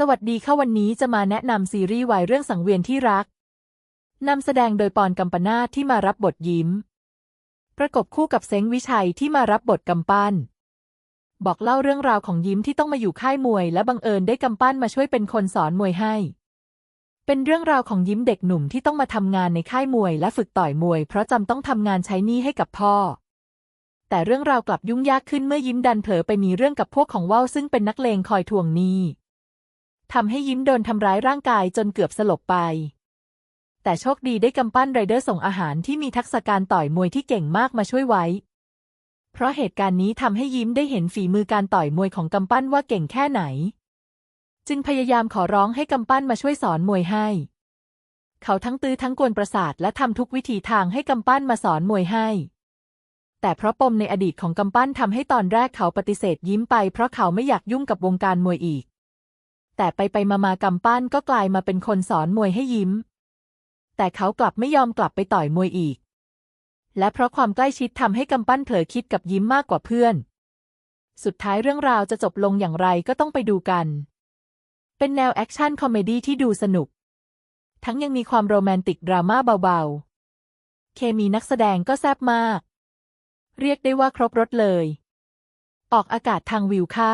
สวัสดีค่ะวันนี้จะมาแนะนำซีรีส์วายเรื่องสังเวียนที่รัก นำแสดงโดยปอนกัมปนาที่มารับบทยิ้ม ประกบคู่กับเซ้งวิชัยที่มารับบทกำปั้น บอกเล่าเรื่องราวของยิ้มที่ต้องมาอยู่ค่ายมวย และบังเอิญได้กำปั้นมาช่วยเป็นคนสอนมวยให้ เป็นเรื่องราวของยิ้มเด็กหนุ่มที่ต้องมาทำงานในค่ายมวยและฝึกต่อยมวย เพราะจำต้องทำงานใช้หนี้ให้กับพ่อแต่เรื่องราวกลับยุ่งยากขึ้นเมื่อยิ้มดันเผลอไปมีเรื่องกับพวกของว่าวซึ่งเป็นนักเลงคอยทวงหนี้ ทำให้ยิ้มโดนทำร้ายร่างกายจนเกือบสลบไป แต่โชคดีได้กำปั้นไรเดอร์ส่งอาหารที่มีทักษะการต่อยมวยที่เก่งมากมาช่วยไว้ เพราะเหตุการณ์นี้ทำให้ยิ้มได้เห็นฝีมือการต่อยมวยของกำปั้นว่าเก่งแค่ไหน จึงพยายามขอร้องให้กำปั้นมาช่วยสอนมวยให้ เขาทั้งตื้อทั้งกวนประสาทและทำทุกวิถีทางให้กำปั้นมาสอนมวยให้แต่เพราะปมในอดีตของกำปั้นทำให้ตอนแรกเขาปฏิเสธยิ้มไปเพราะเขาไม่อยากยุ่งกับวงการมวยอีก แต่ไปไปมามากำปั้นก็กลายมาเป็นคนสอนมวยให้ยิ้ม แต่เขากลับไม่ยอมกลับไปต่อยมวยอีก และเพราะความใกล้ชิดทำให้กำปั้นเผลอคิดกับยิ้มมากกว่าเพื่อน สุดท้ายเรื่องราวจะจบลงอย่างไรก็ต้องไปดูกัน เป็นแนวแอคชั่นคอมเมดี้ที่ดูสนุก ทั้งยังมีความโรแมนติกดราม่าเบาๆ เคมีนักแสดงก็แซ่บมาก เรียกได้ว่าครบรถเลย ออกอากาศทางวิวค่ะ